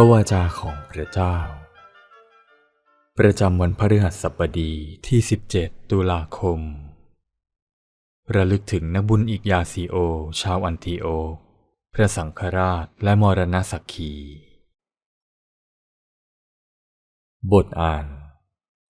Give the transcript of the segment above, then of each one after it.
พระวาจาของพระเจ้า ประจำวันพฤหัสบดีที่ 17 ตุลาคม ระลึกถึงนกบุญอีกยาซีโอ ชาวอันติโอ พระสังฆราชและมรณสักขี บทอ่าน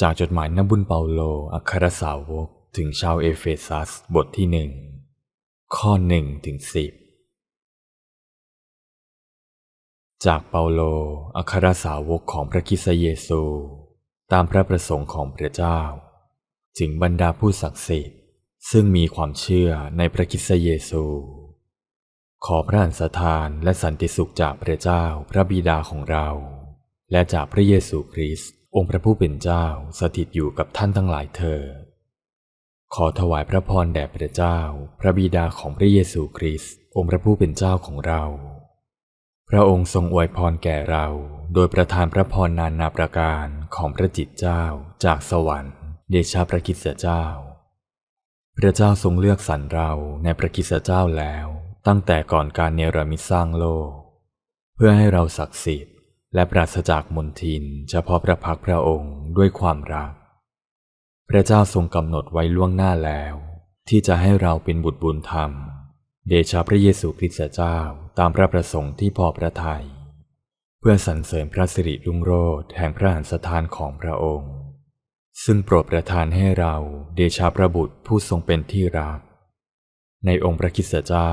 จากจดหมายนบุญเปาโล อัครสาวกถึงชาวเอเฟซัสบทที่หนึ่งข้อหนึ่งถึงสิบ จากเปาโล อัครสาวกของพระคิสเยซู ตามพระประสงค์ของพระเจ้าจึงบรรดาผู้ศักดิ์สิทธิ์ ซึ่งมีความเชื่อในพระคิสเยซู ขอพระอันสถานและสันติสุขจากพระเจ้าพระบิดาของเรา และจากพระเยซูคริสต์องค์พระผู้เป็นเจ้าสถิตอยู่กับท่านทั้งหลายเถิดขอถวายพระพรแด่พระเจ้า พระบิดาของพระเยซูคริสต์องค์พระผู้เป็นเจ้าของเรา พระองค์ทรงอวยพรแก่เราโดยประทานพระพรนานาประการของพระจิตเจ้าจากสวรรค์ เดชาพระคิสตเจ้า พระเจ้าทรงเลือกสรรเราในพระคิสตเจ้าแล้ว ตั้งแต่ก่อนการเนรมิตสร้างโลก เพื่อให้เราศักดิ์สิทธิ์และปราศจากมนทิน เฉพาะพระพักพระองค์ด้วยความรัก พระเจ้าทรงกำหนดไว้ล่วงหน้าแล้ว ที่จะให้เราเป็นบุตรบุญธรรม เดชาพระเยซูคริสต์เจ้าตามพระประสงค์ที่พอพระทยัยเพื่อสรรเสริญพระสิริรุ่งโรจน์แห่งพระหันสถานของพระองค์ ซึ่งโปรดประทานให้เราเดชาพระบุตรผู้ทรงเป็นที่รัก ในองค์พระคิสเจ้า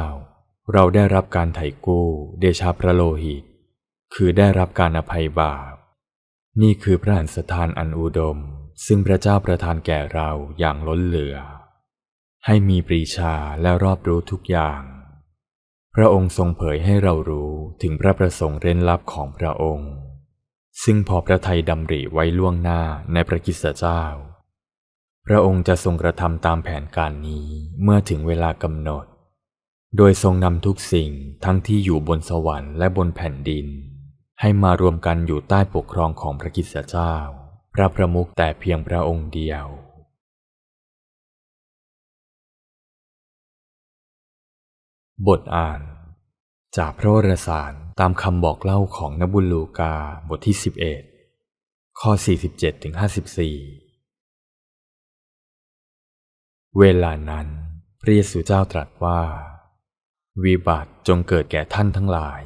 เราได้รับการไถ่กู้เดชาพระโลหิต คือได้รับการอภัยบาป นี่คือพระหันสถานอันอุดม ซึ่งพระเจ้าประทานแก่เราอย่างล้นเหลือ ให้มีปรีชาและรอบรู้ทุกอย่าง พระองค์ทรงเผยให้เรารู้ถึงพระประสงค์เร้นลับของพระองค์ ซึ่งพอพระทัยดำริไว้ล่วงหน้าในพระคริสเจ้า พระองค์จะทรงกระทำตามแผนการนี้เมื่อถึงเวลากำหนด โดยทรงนำทุกสิ่งทั้งที่อยู่บนสวรรค์และบนแผ่นดิน ให้มารวมกันอยู่ใต้ปกครองของพระคริสเจ้า พระประมุขแต่เพียงพระองค์เดียว บทอ่าน จากพระวรสารตามคำบอกเล่าของนบุลูกาบทที่ 11 ข้อ 47ถึง54เวลานั้นพระเยซูเจ้าตรัสว่า วิบัติจงเกิดแก่ท่านทั้งหลาย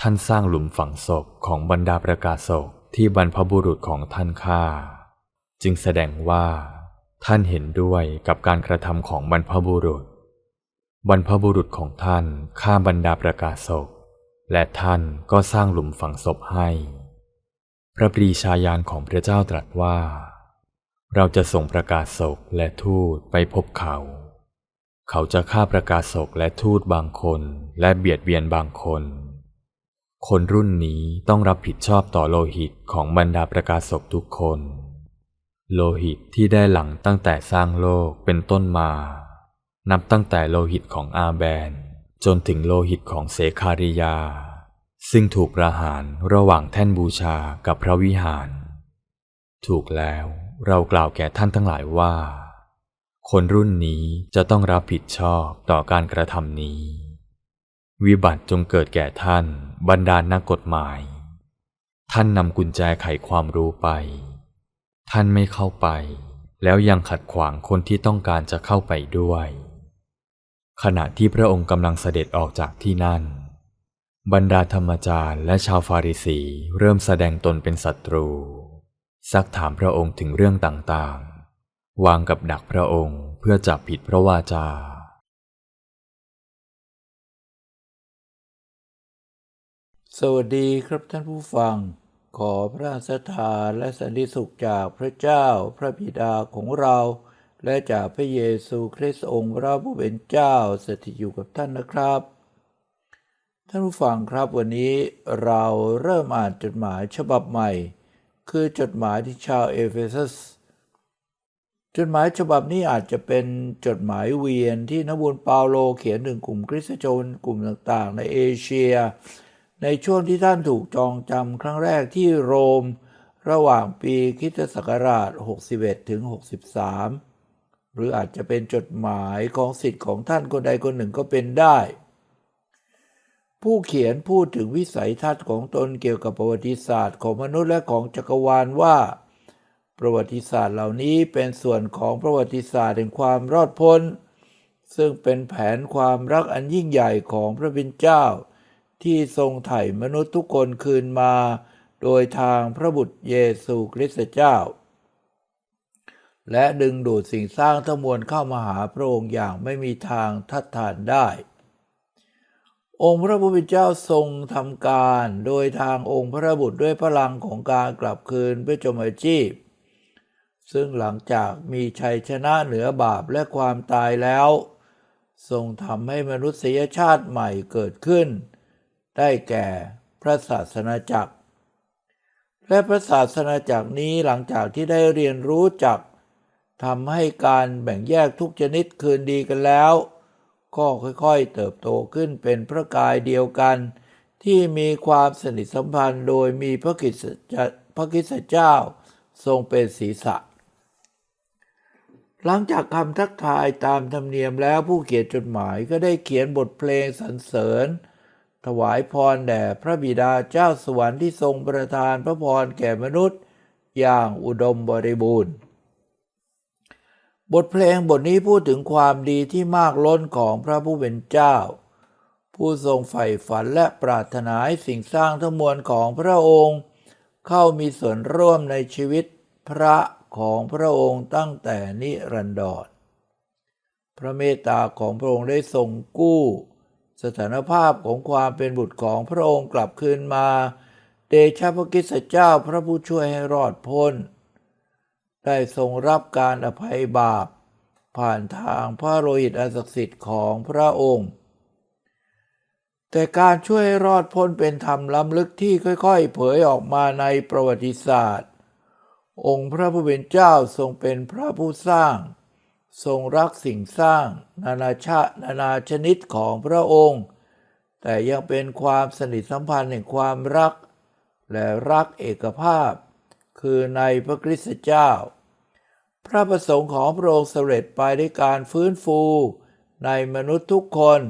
ท่านสร้างหลุมฝังศพของบรรดาประกาศกที่บรรพบุรุษของท่านฆ่า จึงแสดงว่า ท่านเห็นด้วยกับการกระทำของบรรพบุรุษ บรรพบุรุษของท่านฆ่าบรรดาประกาศกและท่านก็สร้างหลุมฝังศพให้ พระปรีชาญาณของพระเจ้าตรัสว่า เราจะส่งประกาศศกและทูตไปพบเขา เขาจะฆ่าประกาศศกและทูตบางคนและเบียดเบียนบางคน คนรุ่นนี้ต้องรับผิดชอบต่อโลหิตของบรรดาประกาศศกทุกคน โลหิตที่ได้หลังตั้งแต่สร้างโลกเป็นต้นมา นับตั้งแต่โลหิตของอาแบน จนถึงโลหิตของเสคาริยา ซึ่งถูกประหารระหว่างแท่นบูชากับพระวิหาร ถูกแล้วเรากล่าวแก่ท่านทั้งหลายว่า คนรุ่นนี้จะต้องรับผิดชอบต่อการกระทำนี้ วิบัติจงเกิดแก่ท่านบรรดาลนักกฎหมาย ท่านนำกุญแจไขความรู้ไป ท่านไม่เข้าไป แล้วยังขัดขวางคนที่ต้องการจะเข้าไปด้วย ขณะที่พระองค์กำลังเสด็จออกจากที่นั่น บรรดาธรรมจารย์และชาวฟาริสีเริ่มแสดงตนเป็นศัตรู ซักถามพระองค์ถึงเรื่องต่างๆ วางกับดักพระองค์เพื่อจับผิดพระวาจา สวัสดีครับท่านผู้ฟัง ขอพระสถานและสันติสุขจากพระเจ้าพระบิดาของเรา และจากพระเยซูคริสต์องค์พระผู้เป็นเจ้าสถิตอยู่กับท่านนะครับ ท่านผู้ฟังครับวันนี้เราเริ่มอ่านจดหมายฉบับใหม่ คือจดหมายที่ชาวเอเฟซัสจดหมายฉบับนี้อาจจะเป็นจดหมายเวียนที่นบุญเปาโลเขียนถึงกลุ่มคริสตชนกลุ่มต่างๆ ในเอเชีย ในช่วงที่ท่านถูกจองจำครั้งแรกที่โรม ระหว่างปีคิสตศักราช 61ถึง63 หรืออาจจะเป็นจดหมายของสิทธิ์ของท่านคนใดคนหนึ่งก็เป็นได้ ผู้เขียนพูดถึงวิสัยทัศน์ของตนเกี่ยวกับประวัติศาสตร์ของมนุษย์และของจักรวาลว่า ประวัติศาสตร์เหล่านี้เป็นส่วนของประวัติศาสตร์แห่งความรอดพ้น ซึ่งเป็นแผนความรักอันยิ่งใหญ่ของพระบิดเจ้า ที่ทรงไถ่มนุษย์ทุกคนคืนมา โดยทางพระบุตรเยซูคริสต์เจ้า และดึงดูดสิ่งสร้างทั้งมวลเข้ามาหาพระองค์อย่างไม่มีทางทัดทานได้ องค์พระผู้เป็นเจ้าทรงทำการโดยทางองค์พระบุตรด้วยพลังของการกลับคืนพระชมชีพ ซึ่งหลังจากมีชัยชนะเหนือบาปและความตายแล้ว ทรงทำให้มนุษยชาติใหม่เกิดขึ้น ได้แก่พระศาสนาจักร และพระศาสนาจักรนี้หลังจากที่ได้เรียนรู้จัก ทำให้การแบ่งแยกทุกชนิดคืนดีกันแล้ว ก็ค่อยๆเติบโตขึ้นเป็นพระกายเดียวกัน ที่มีความสนิทสัมพันธ์โดยมีพระกิสจพระกิสเจ้าทรงเป็นศีรษะ หลังจากคำทักทายตามธรรมเนียมแล้วผู้เขียนจดหมายก็ได้เขียนบทเพลงสรรเสริญ ถวายพรแด่พระบิดาเจ้าสวรรค์ที่ทรงประทานพระพรแก่มนุษย์อย่างอุดมบริบูรณ์ บทเพลงบทนี้พูดถึงความดีที่มากล้นของพระผู้เป็นเจ้า ผู้ทรงใฝ่ฝันและปรารถนาให้สิ่งสร้างทั้งมวลของพระองค์ เข้ามีส่วนร่วมในชีวิตพระของพระองค์ตั้งแต่นิรันดรพระเมตตาของพระองค์ได้ทรงกู้ สถานภาพของความเป็นบุตรของพระองค์กลับคืนมา เดชะพระกิสเจ้าพระผู้ช่วยให้รอดพ้น ได้ทรงรับการอภัยบาป ผ่านทางพระโลหิตอันศักดิ์สิทธิ์ของพระองค์ แต่การช่วยให้รอดพ้นเป็นธรรมล้ำลึกที่ค่อยๆ เผยออกมาในประวัติศาสตร์ องค์พระผู้เป็นเจ้าทรงเป็นพระผู้สร้าง ทรงรักสิ่งสร้าง นานาชาตินานาชนิดของพระองค์ แต่ยังเป็นความสนิทสัมพันธ์แห่งความรัก และรักเอกภาพคือในพระคริสตเจ้า พระประสงค์ของพระองค์สำเร็จไปด้วยการฟื้นฟูในมนุษย์ทุกคน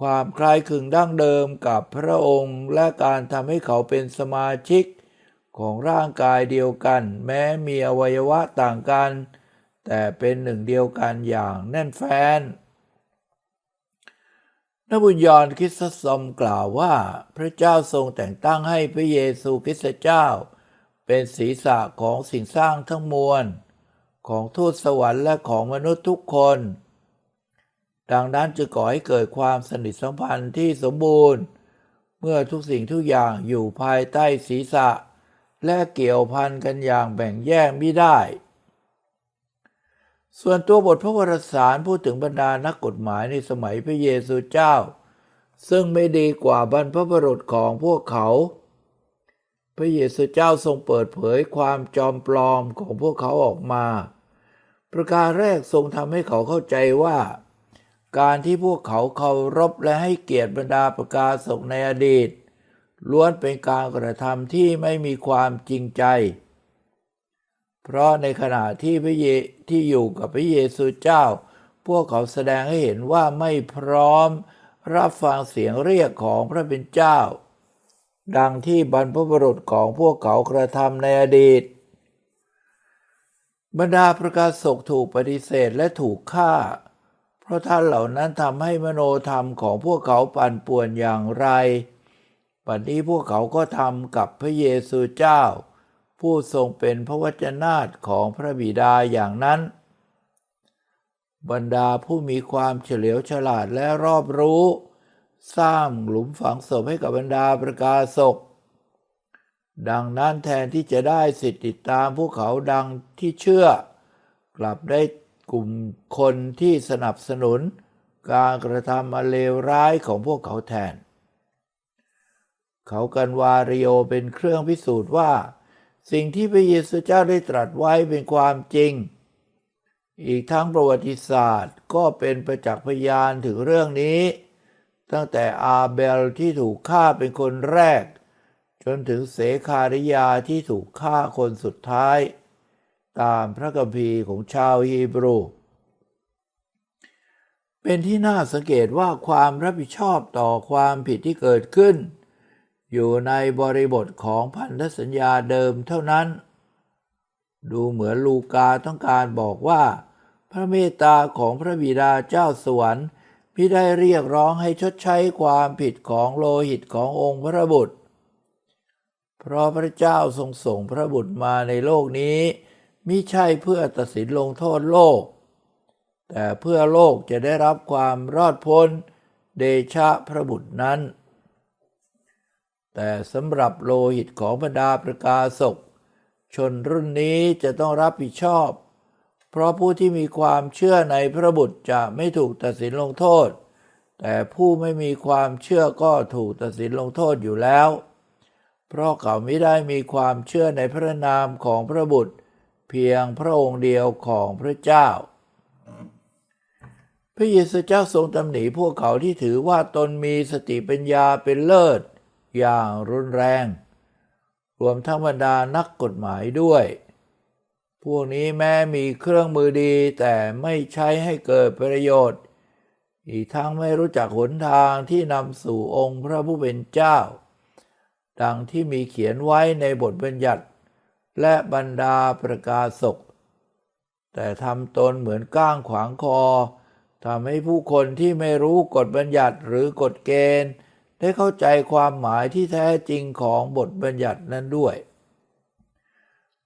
ความคล้ายคลึงดั้งเดิมกับพระองค์และการทำให้เขาเป็นสมาชิกของร่างกายเดียวกัน แม้มีอวัยวะต่างกัน แต่เป็นหนึ่งเดียวกันอย่างแน่นแฟ้นนบุญยอนคริสตสมกล่าวว่า พระเจ้าทรงแต่งตั้งให้พระเยซูคริสต์เจ้า เป็นศีรษะของสิ่งสร้างทั้งมวล ของทูตสวรรค์และของมนุษย์ทุกคน ดังนั้นจะก่อให้เกิดความสนิทสัมพันธ์ที่สมบูรณ์ เมื่อทุกสิ่งทุกอย่างอยู่ภายใต้ศีรษะ และเกี่ยวพันกันอย่างแบ่งแยกไม่ได้ ส่วนตัวบทพระวรสารพูดถึงบรรดานักกฎหมายในสมัยพระเยซูเจ้า ซึ่งไม่ดีกว่าบรรพบุรุษของพวกเขา พระเยซูเจ้าทรงเปิดเผยความจอมปลอมของพวกเขาออกมา ประการแรกทรงทำให้เขาเข้าใจว่า การที่พวกเขาเคารพและให้เกียรติบรรดาประกาศกในอดีต ล้วนเป็นการกระทำที่ไม่มีความจริงใจ เพราะในขณะที่พระเยที่อยู่กับพระเยซูเจ้า พวกเขาแสดงให้เห็นว่าไม่พร้อมรับฟังเสียงเรียกของพระเป็นเจ้า ดังที่บรรพบุรุษของพวกเขากระทำในอดีต บรรดาประกาศศกถูกปฏิเสธและถูกฆ่า เพราะท่านเหล่านั้นทำให้มโนธรรมของพวกเขาปั่นป่วนอย่างไรปัจจุบันนี้พวกเขาก็ทำกับพระเยซูเจ้า ผู้ทรงเป็นพระวจนาถของพระบิดาอย่างนั้น บรรดาผู้มีความเฉลียวฉลาดและรอบรู้ สร้างหลุมฝังศพให้กับบรรดาประกาศก ดังนั้นแทนที่จะได้สิทธิติดตามพวกเขาดังที่เชื่อ กลับได้กลุ่มคนที่สนับสนุน การกระทำอันเลวร้ายของพวกเขาแทน เขากันวาริโอเป็นเครื่องพิสูจน์ว่า สิ่งที่พระเยซูเจ้าได้ตรัสไว้เป็นความจริง อีกทั้งประวัติศาสตร์ก็เป็นประจักษ์พยานถึงเรื่องนี้ ตั้งแต่อาเบลที่ถูกฆ่าเป็นคนแรก จนถึงเสคาริยาที่ถูกฆ่าคนสุดท้าย ตามพระคัมภีร์ของชาวฮีบรู เป็นที่น่าสังเกตว่าความรับผิดชอบต่อความผิดที่เกิดขึ้น อยู่ในบริบทของพันธสัญญาเดิมเท่านั้น ดูเหมือนลูกาต้องการบอกว่า พระเมตตาของพระบิดาเจ้าสวรรค์ มิได้เรียกร้องให้ชดใช้ความผิดของโลหิตขององค์พระบุตร เพราะพระเจ้าทรงส่งพระบุตรมาในโลกนี้มิใช่เพื่อตัดสินลงโทษโลก แต่เพื่อโลกจะได้รับความรอดพ้นเดชะพระบุตรนั้น แต่สำหรับโลหิตของบรรดาประกาศกชนรุ่นนี้จะต้องรับผิดชอบ เพราะผู้ที่มีความเชื่อในพระบุตรจะไม่ถูกตัดสินลงโทษ แต่ผู้ไม่มีความเชื่อก็ถูกตัดสินลงโทษอยู่แล้ว เพราะเขาไม่ได้มีความเชื่อในพระนามของพระบุตร เพียงพระองค์เดียวของพระเจ้า พระเยซูเจ้าทรงตำหนิพวกเขาที่ถือว่าตนมีสติปัญญาเป็นเลิศ อย่างรุนแรง รวมทั้งบรรดานักกฎหมายด้วย พวกนี้แม้มีเครื่องมือดีแต่ไม่ใช้ให้เกิดประโยชน์ อีกทั้งไม่รู้จักหนทางที่นำสู่องค์พระผู้เป็นเจ้า ดังที่มีเขียนไว้ในบทบัญญัติ และบรรดาประกาศก แต่ทำตนเหมือนก้างขวางคอทำให้ผู้คนที่ไม่รู้กฎบัญญัติหรือกฎเกณฑ์ ได้เข้าใจความหมายที่แท้จริงของบทบัญญัตินั้นด้วย